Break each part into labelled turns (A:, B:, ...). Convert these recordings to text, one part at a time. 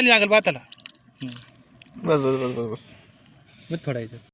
A: खाली लागेल भाताला.
B: बस बस बस बस बस.
A: थोडा इथं.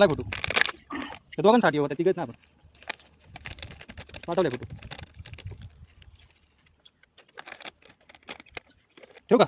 A: काय फोटो दोघांसाठी होता तिघच ना आपण पाठवलाय फोटो ठेवू का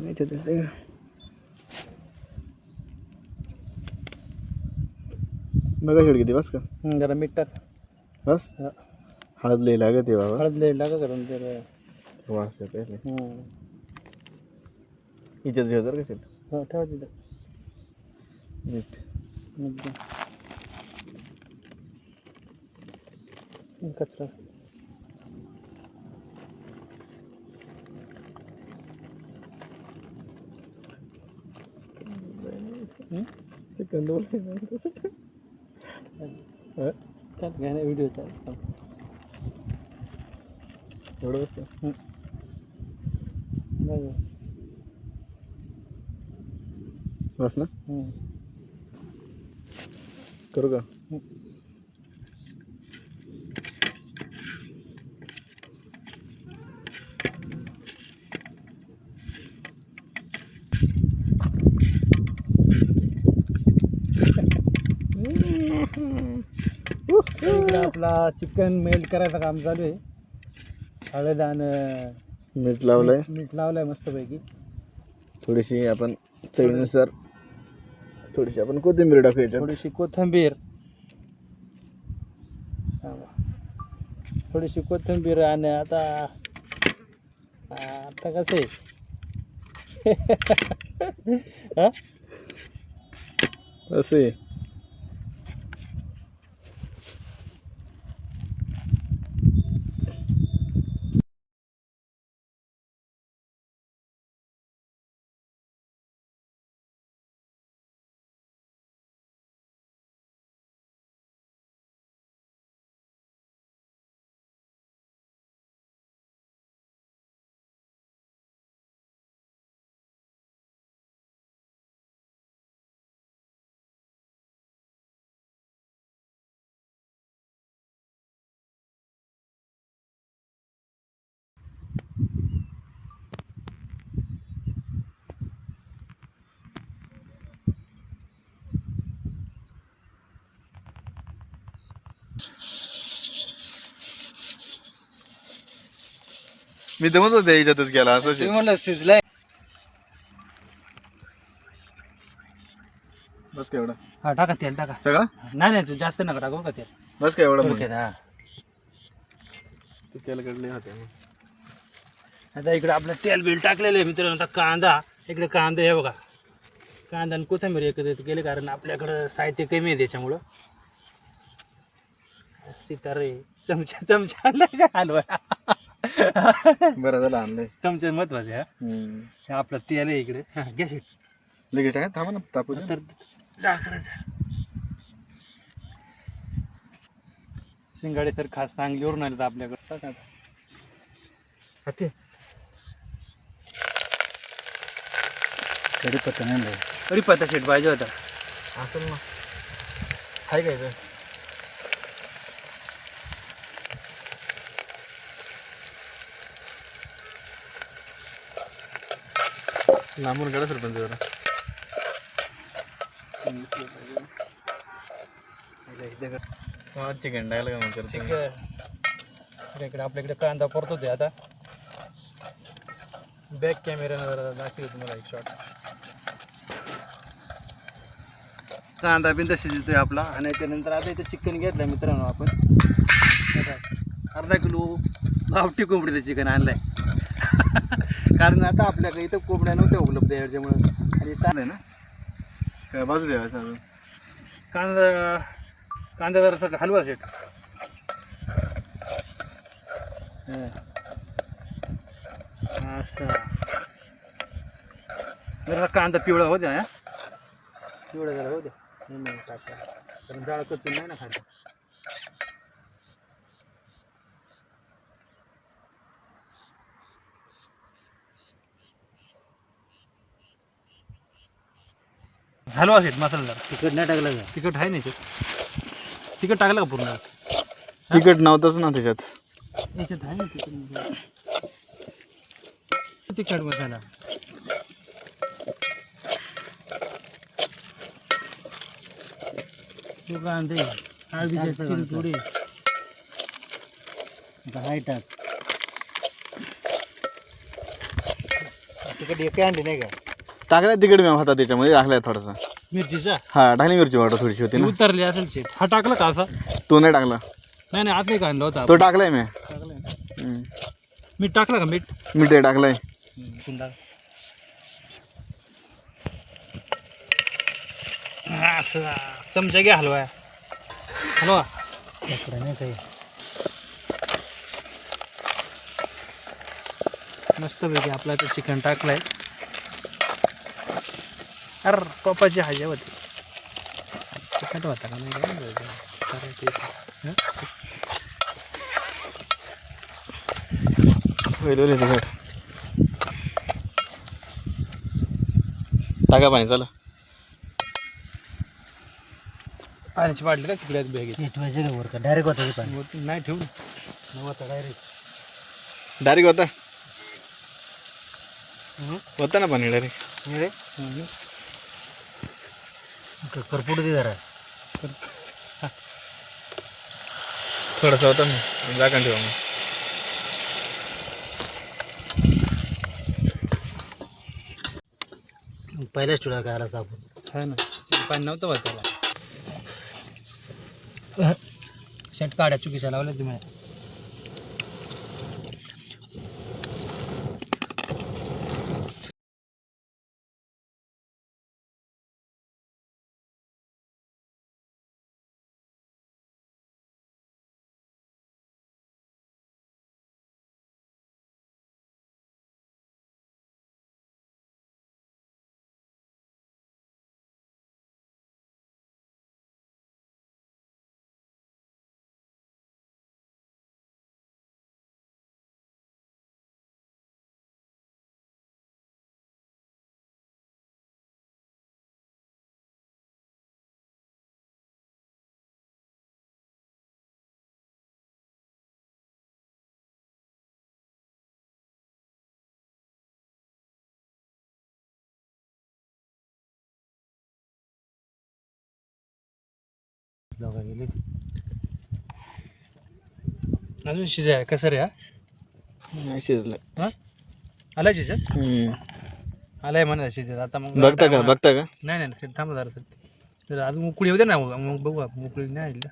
B: नाही ते दिसतंय का? बघा शेड किती बस का
A: जरा मीठ टाक
B: बस. हळद लई लागत आहे बाबा
A: हळद लय लागा करून जरा
B: वास लई.
A: हं.
B: हिच्यात घ्या जर का शेड
A: हो ठेवा तिथं मीठ. हं, कचरा
B: दोन
A: चाल घ्या ना व्हिडिओ चाल.
B: एवढं बस का?
A: बघा.
B: बस ना. करू का?
A: इकडं आपला चिकन मेल्ट करायचं काम चालू आहे. हळद आणि
B: मीठ लावलंय.
A: मीठ लावलंय मस्तपैकी.
B: थोडीशी आपण चवीनुसार थोडीशी आपण कोथिंबीर टाकू याच्यात.
A: थोडीशी कोथिंबीर. थोडीशी कोथिंबीर आणि आता आता कसं आहे? हा?
B: असं आहे. मी म्हणत होते याच्यातच गेला असं
C: म्हणलं शिजलाय
B: बस का एवढा
A: हा टाका तेल टाका
B: सगळा
A: नाही नाही तू जास्त नका टाकू का तेल
B: बस का एवढा
A: थोडक्यात हा.
B: तेल कडले होते
A: आता इकडे आपलं तेल बिल टाकलेलं आहे मित्रांनो. आता कांदा इकडे कांदा हे बघा. कांदा आणि कोथिंबीर एकत्रित केले कारण आपल्याकडं साहित्य कमी आहे त्याच्यामुळं. सितारे चमचा चमचा का हलवा
B: बरं झालं आणलंय.
A: चमचा महत्त्वाचे हा?
B: हम्म.
A: हे आपलं तेल आहे इकडे. हा घ्या शेट.
B: लगेच काय थांबा ना तापू द्या.
A: तर शिंगाडे सर खास सांगलीवरून आले आपल्याकडे. टाका आता. हा ते
C: नाही
A: कढीपत्ता शेट पाहिजे होता.
B: असेल ना हाय काय लांबून काढा सरपंच जरा. चिकन टाकलं का मग
A: इकडे आपल्याकडे कांदा परतो ते आता. बॅक कॅमेऱ्यानं जरा दाखवतो तुम्हाला एक शॉट कांदा बिंदा शिजतोय आपला. आणि त्यानंतर आता इथं चिकन घेतलं मित्रांनो आपण. अर्धा किलो गावठी कोंबडीचं चिकन आणलंय. कारण आता आपल्याकडे इथं कोंबड्या नव्हत्या उपलब्ध याच्यामुळं. आणि चालेल
B: आहे ना? काय बाजू द्यायचं अजून.
A: कांदा कांदा जरा सगळं हलवा शेट अच्छा जरा कांदा पिवळा होऊ द्या पिवळा जरा होऊ द्या. कारण डाळ कच्ची नाही ना खायला. हलवा सेट मसाला जरा
C: तिखट नाही टाकलं का?
A: तिखट आहे ना याच्यात? तिखट टाकलं का पूर्ण?
B: तिखट नव्हतंच ना त्याच्यात.
A: याच्यात आहे ना तिखट तिखट मसाला. तो
C: सगळं
A: तीन थोडी.
C: आता हाय टाक. तिखट एके अंडी नाही का?
B: टाकलाय तिखट मी होता त्याच्यामध्ये टाकलाय थोडासा.
A: मिरचीचा?
B: हा टाकली मिरची वाटा थोडीशी होती ना.
A: उतरली असेल हा टाकला का असा?
B: तो नाही टाकला.
A: नाही नाही आत नाही कांदा होता.
B: तो टाकलाय मी.
A: टाकलाय. ना.
B: हम्म.
A: मीठ टाकलं का मीठ?
B: मीठ हे टाकलाय.
A: असं चमचा घ्या हलवा. हलवा.
C: नाही काही.
A: मस्तपैकी आपला ते चिकन टाकलंय. अर पप्पाची हाजी होती. तिखट होता का नाही. हं?
B: तिखट. टाका पाणी चला.
A: पाण्याची बाटली का तिकडे बॅगेत
C: ठेवायचं का वर का डायरेक्ट होतं पाणी.
A: नाही ठेवू नव्हता डायरेक्ट
B: डायरेक्ट होता. होता ना पाणी डायरेक्ट
C: करपुट दे जरा.
B: थोडासा होता मी जागा ठेवा मग.
C: पहिल्याच चुडा काय आला आपण.
A: हा ना पाणी नव्हतं वाचायला. शर्ट काड्या चुकीच्या लावल्या तुम्ही.
C: लोक गेली
A: अजून शिजाय कसं रे हा?
B: नाही शिजलं.
A: हां? आलाय शिजत
B: हम्म.
A: आलाय म्हणा शिजत आता मग
B: बघता का? बघता का?
A: नाही नाही नाही, थांबा जरा तर अजून उकळी होते ना मग बघू आपण. उकळी नाही आली ना.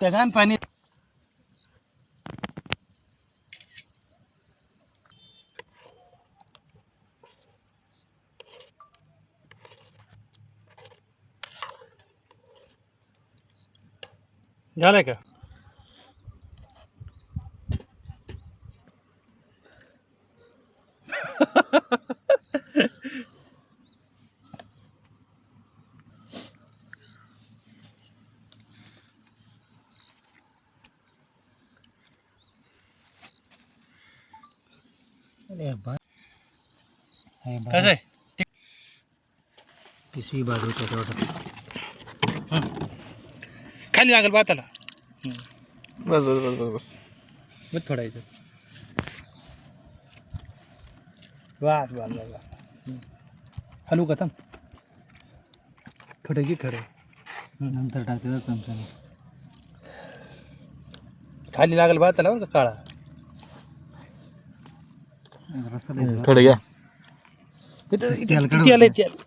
A: त्या घाण पाणी झालंय का? कसं आहे?
C: पिशवी बाजू त्याच्यावर
A: खाली लागेल भाताला
B: बस बस बस बस बस.
A: मग थोडा इथं. वास वास वास हलू का थांब. खडं की खडं.
C: नंतर टाकते चमच्याने.
A: खाली लागेल भाताला बरं का काळा?
B: थोडं घ्या.
A: किती तेल?